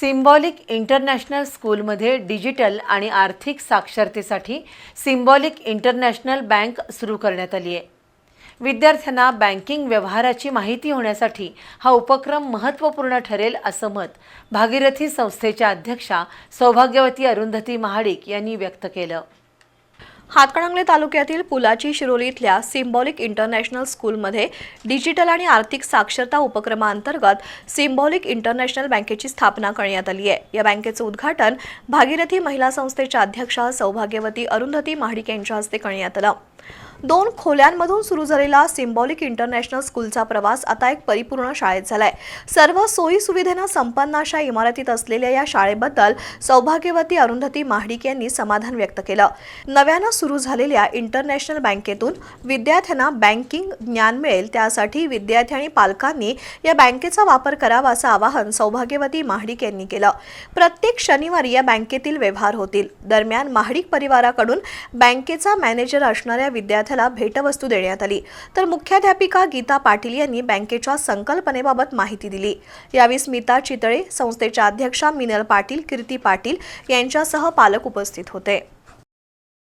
Symbolic international स्कूलमध्ये digital आणि आर्थिक साक्षरतेसाठी सिम्बॉलिक इंटरनॅशनल बँक सुरू करण्यात आली आहे. विद्यार्थ्यांना बँकिंग व्यवहाराची माहिती होण्यासाठी हा उपक्रम महत्त्वपूर्ण ठरेल असं मत भागीरथी संस्थेच्या अध्यक्षा सौभाग्यवती अरुंधती महाडिक यांनी व्यक्त केलं. हातकणंगले तालुक्यातील पुलाची शिरोली इथल्या सिम्बॉलिक इंटरनॅशनल स्कूलमध्ये डिजिटल आणि आर्थिक साक्षरता उपक्रमाअंतर्गत सिम्बॉलिक इंटरनॅशनल बँकेची स्थापना करण्यात आली आहे. या बँकेचं उद्घाटन भागीरथी महिला संस्थेच्या अध्यक्षा सौभाग्यवती अरुंधती महाडिक यांच्या हस्ते करण्यात आलं. दोन खोल्यांमधून सुरू झालेला सिम्बॉलिक इंटरनॅशनल स्कूलचा प्रवास आता एक परिपूर्ण शाळेत झालाय. सर्व सोयी सुविधेनं संपन्न अशा इमारतीत असलेल्या या शाळेबद्दल सौभाग्यवती अरुंधती महाडिक यांनी समाधान व्यक्त केलं. नव्यानं सुरू झालेल्या इंटरनॅशनल बँकेतून विद्यार्थ्यांना बँकिंग ज्ञान मिळेल त्यासाठी विद्यार्थी आणि पालकांनी या बँकेचा वापर करावा असं आवाहन सौभाग्यवती महाडिक यांनी केलं. प्रत्येक शनिवारी या बँकेतील व्यवहार होतील. दरम्यान महाडिक परिवाराकडून बँकेचा मॅनेजर असणाऱ्या विद्यार्थ्याला भेटवस्तू देण्यात आली. तर मुख्याध्यापिका गीता पाटील यांनी बँकेच्या संकल्पनेबाबत माहिती दिली. यावेळी स्मिता चितळे संस्थेच्या अध्यक्षा मिनल पाटील कीर्ती पाटील यांच्यासह पालक उपस्थित होते.